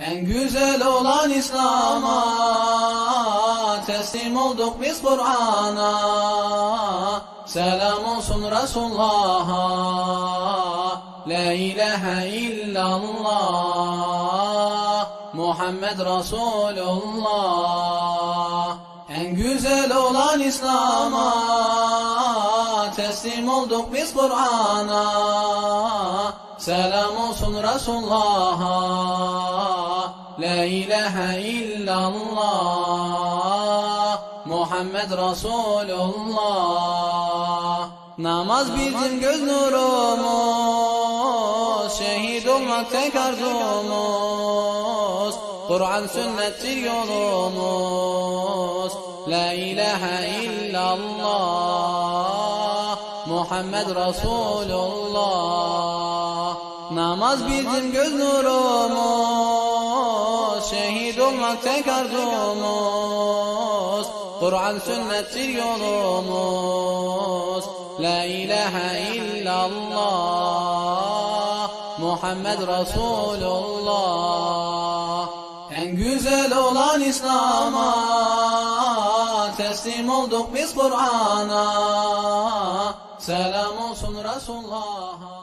En güzel olan İslam'a teslim olduk biz Kur'an'a. Selam olsun Resulullah'a. La ilahe illallah. Muhammed Resulullah. En güzel olan İslam'a teslim olduk biz Kur'an'a. Selam olsun Resulullah'a La ilahe illallah Muhammed Resulullah Namaz bizim göz nurumuz Şehit olmak tek arzumuz. Kur'an sünnettir yolumuz. La ilahe illallah Muhammed Resulullah Namaz bizim göz nurumuz olmak tek arzumuz. Kur'an sünnettir yolumuz. La ilahe illallah. Muhammed Resulullah. En güzel olan İslam'a Teslim olduk biz Kur'an'a. Selam olsun Resulullah'a